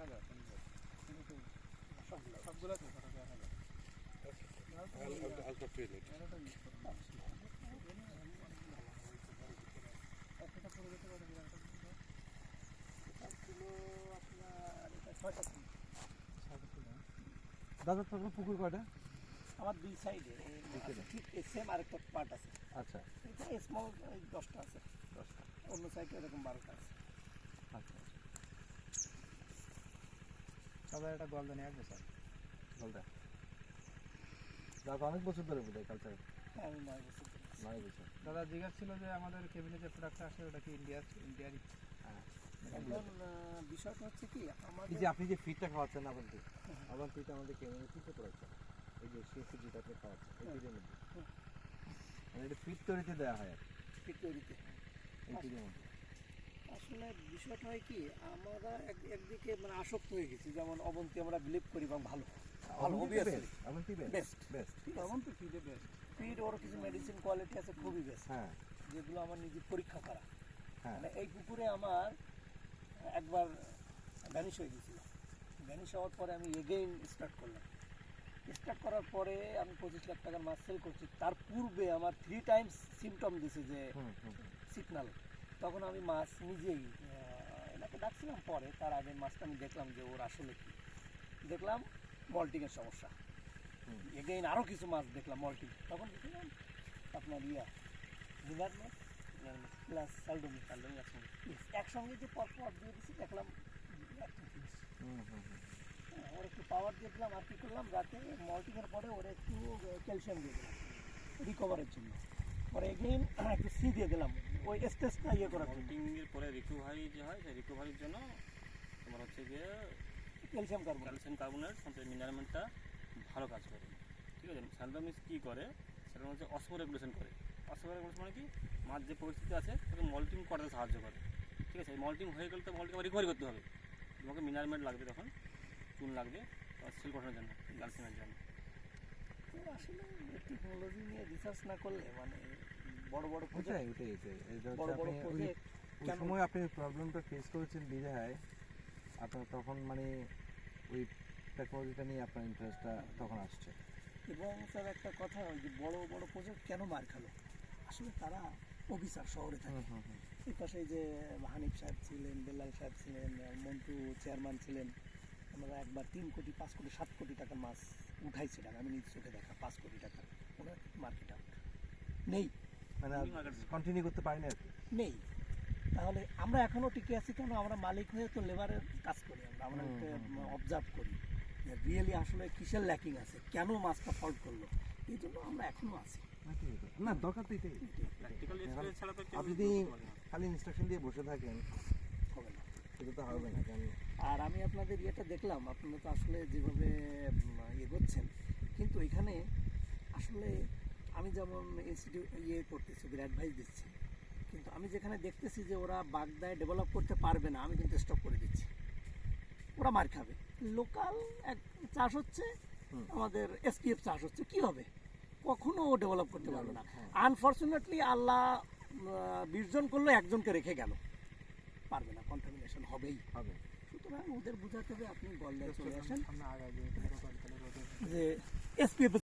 হাজার সুন্দর কিন্তু ছয়টা ছিল। দাদা তোমার পুকুর কয়টা আমার দুই সাইডে ঠিক সেম আরেকটা পার্ট আছে আচ্ছা। এটা স্মল দশটা আছে। দশটা অন্য সাইডে এরকম বারোটা আছে। আচ্ছা। তবে এটা নিয়ে এক বছর বলতে দাদা অনেক বছর ধরে বোধ হয় কালচার হ্যাঁ আমি নয় বছর। নয় দাদা জিজ্ঞাসা ছিল যে আমাদের কেবিনে যে প্রোডাক্টটা আসে ওটা কি ইন্ডিয়ার ইন্ডিয়ারই হ্যাঁ। এখন আহ, বিষয়টা হচ্ছে কি এই আমাদের যে আপনি যে ফিডটা খাওয়াচ্ছেন আবন্তি আবন্তিটা আমাদের করাচ্ছেন এই যে সেই ফিডটা আপনি খাওয়াচ্ছেন এই ফিডের মধ্যে। মানে এটা ফিড তৈরিতে দেওয়া হয় আর ফিট তৈরিতে। এই মধ্যে। আসলে বিষয়টা হয় কি আমরা একদিকে মানে আসক্ত হয়ে গেছি যেমন অবন্তি আমরা বিলিভ করি এবং ভালো। ভালো obviously আবন্তি বেস্ট বেস্ট বেস্ট ফিডে বেস্ট ফিড ওর কিছু মেডিসিন কোয়ালিটি আছে খুবই বেস্ট হ্যাঁ। যেগুলো আমার নিজে পরীক্ষা করা। হ্যাঁ। মানে এই পুকুরে আমার একবার ভ্যানিশ হয়ে গেছিল। ভ্যানিশ হওয়ার পরে আমি এগেইন স্টার্ট করলাম। স্টার্ট করার পরে আমি পঁচিশ লাখ টাকার মাছ সেল করছি। তার পূর্বে আমার থ্রি টাইমস সিমটম দিছে যে সিগনাল তখন আমি মাছ নিজেই এনাকে ডাকছিলাম পরে তার আগে মাছটা আমি দেখলাম যে ওর আসলে কি। দেখলাম মল্টিংয়ের সমস্যা। এগেইন আরও কিছু মাছ দেখলাম মল্টিং। তখন দেখলাম আপনার ইয়া মিনার মাছ প্লাস সালডোমি। সালডোমি একসঙ্গে একসঙ্গে যে পর পর দিয়ে দিচ্ছি দেখলাম। হ্যাঁ, ওর একটু পাওয়ার দিয়ে দিলাম আর কি করলাম রাতে মল্টিংয়ের পরে ওর একটু ক্যালসিয়াম দিয়ে দিলাম রিকভারের জন্য। পরে এগেইন একটু সি দিয়ে দিলাম। ওই স্টেজটা ইয়ে করার জন্য। মল্টিংয়ের পরে রিকভারি যে হয় সেই রিকভারির জন্য তোমার হচ্ছে গিয়ে ক্যালসিয়াম কার্বন। ক্যালসিয়াম কার্বনেট সঞ্চয় মিনারেলমেন্টটা ভালো কাজ করে। ঠিক আছে? স্যান্ডামিস কী করে? সেটা হচ্ছে অসমো রেগুলেশন করে। অসমো রেগুলেশন মানে কি? মাছ যে পরিস্থিতি আছে তাকে মল্টিং করতে সাহায্য করে। ঠিক আছে? মল্টিং হয়ে গেলে তো মল্টিং আবার রিকভারি করতে হবে। তোমাকে মিনারেলমেন্ট লাগবে তখন চুন লাগবে সেল করানোর জন্য ক্যালসিয়ামের জন্য। আসলে টেকনোলজি নিয়ে রিসার্চ না করলে মানে বড় বড় প্রজেক্ট ওটাই ওটাই ওটাই বড় বড় ওই- প্রজেক্ট সময় আপনি প্রবলেমটা ফেস করেছেন বিধায় আপনার তখন মানে ওই টেকনোলজিটা নিয়ে আপনার ইন্টারেস্টটা তখন আসছে। এবং স্যার একটা কথা ওই যে বড় বড় প্রজেক্ট কেন মার খালো? আসলে তারা অফিসার শহরে থাকে। এই পাশে যে হানিফ সাহেব ছিলেন বেল্লাল সাহেব ছিলেন মন্টু চেয়ারম্যান ছিলেন আমরা একবার তিন কোটি পাঁচ কোটি সাত কোটি টাকার মাছ উঠাইছিলাম আমি নিজ চোখে দেখা পাঁচ কোটি টাকা। ওনার মার্কেট আউট নেই। মানে কন্টিনিউ করতে পারিনি আর কি? নেই। তাহলে আমরা এখনও টিকে আছি কেন? আমরা মালিক হয়ে তো লেবারের কাজ করি আমরা আমরা। অবজার্ভ করি রিয়েলি আসলে কিসের ল্যাকিং আছে? কেন মাছটা ফল্ট করল? এই জন্য আমরা এখনও আছি। না দরকার তো এটাই। প্র্যাকটিক্যাল এক্সপিরিয়েন্স ছাড়া তো কেউ আপনি যদি পারে না। খালি ইনস্ট্রাকশন দিয়ে বসে থাকেন হবে না। সেটা তো হবে না কারণ আর আমি আপনাদের ইয়েটা দেখলাম আপনারা তো আসলে যেভাবে উম, এগোচ্ছেন কিন্তু এখানে আসলে আমি যেমন ইনস্টিটিউট ইয়ে করতেছি ওদের অ্যাডভাইস দিচ্ছি কিন্তু আমি যেখানে দেখতেছি যে ওরা বাগদায় ডেভেলপ করতে পারবে না আমি কিন্তু স্টপ করে দিচ্ছি। ওরা মার খাবে। লোকাল এক চাষ হচ্ছে। আমাদের এসপিএফ চাষ হচ্ছে কি হবে? কখনো ও ডেভেলপ করতে পারবে না। হ্যাঁ। আনফর্চুনেটলি আল্লাহ বিশজন করল একজনকে রেখে গেল। পারবে না কন্টামিনেশন হবেই। হবে। সুতরাং ওদের বোঝাতে হবে আপনি গল্ডায় চলে আসেন। আমরা আগে যে যে এসপিএফ